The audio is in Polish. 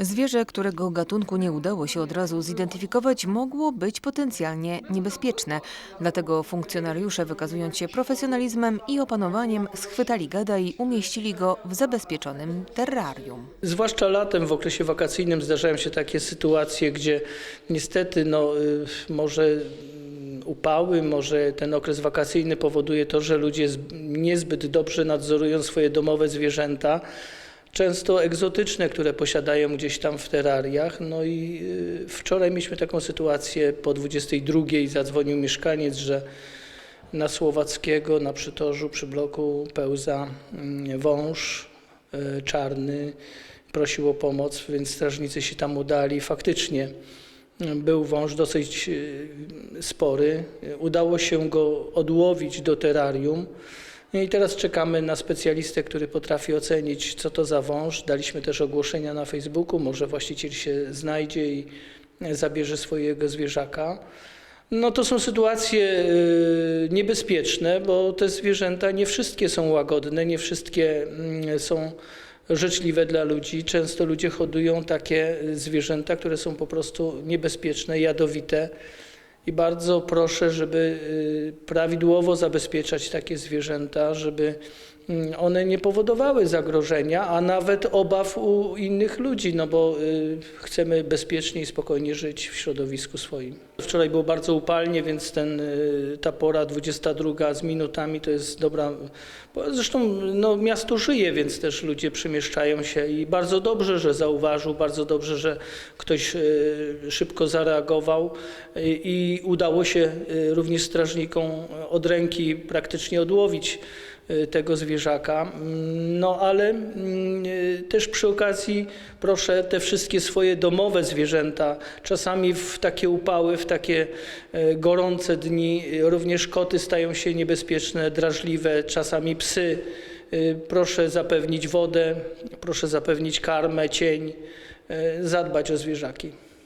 Zwierzę, którego gatunku nie udało się od razu zidentyfikować, mogło być potencjalnie niebezpieczne. Dlatego funkcjonariusze, wykazując się profesjonalizmem i opanowaniem, schwytali gada i umieścili go w zabezpieczonym terrarium. Zwłaszcza latem w okresie wakacyjnym zdarzają się takie sytuacje, gdzie niestety no, y, może upały, może ten okres wakacyjny powoduje to, że ludzie niezbyt dobrze nadzorują swoje domowe zwierzęta, często egzotyczne, które posiadają gdzieś tam w terrariach. No i y, wczoraj mieliśmy taką sytuację po 22 zadzwonił mieszkaniec, że na Słowackiego, na przytorzu przy bloku pełza mm, wąż y, czarny, prosił o pomoc, więc strażnicy się tam udali. Faktycznie y, był wąż dosyć y, spory. Udało się go odłowić do terrarium. No I teraz czekamy na specjalistę, który potrafi ocenić, co to za wąż. Daliśmy też ogłoszenia na Facebooku, może właściciel się znajdzie i zabierze swojego zwierzaka. No to są sytuacje y, niebezpieczne, bo te zwierzęta nie wszystkie są łagodne, nie wszystkie mm, są życzliwe dla ludzi. Często ludzie hodują takie y, zwierzęta, które są po prostu niebezpieczne, jadowite. I bardzo proszę, żeby y, prawidłowo zabezpieczać takie zwierzęta, żeby one nie powodowały zagrożenia, a nawet obaw u innych ludzi, no bo y, chcemy bezpiecznie i spokojnie żyć w środowisku swoim. Wczoraj było bardzo upalnie, więc ten, y, ta pora 22 z minutami to jest dobra. Zresztą no, miasto żyje, więc też ludzie przemieszczają się i bardzo dobrze, że zauważył, bardzo dobrze, że ktoś y, szybko zareagował i udało się również strażnikom od ręki praktycznie odłowić tego zwierzaka. Mm, No ale mm, y, też przy okazji proszę te wszystkie swoje domowe zwierzęta, czasami w takie upały, w takie e, gorące dni, y, również koty stają się niebezpieczne, drażliwe, czasami psy. Y, Proszę zapewnić wodę, proszę zapewnić karmę, cień, y, zadbać o zwierzaki.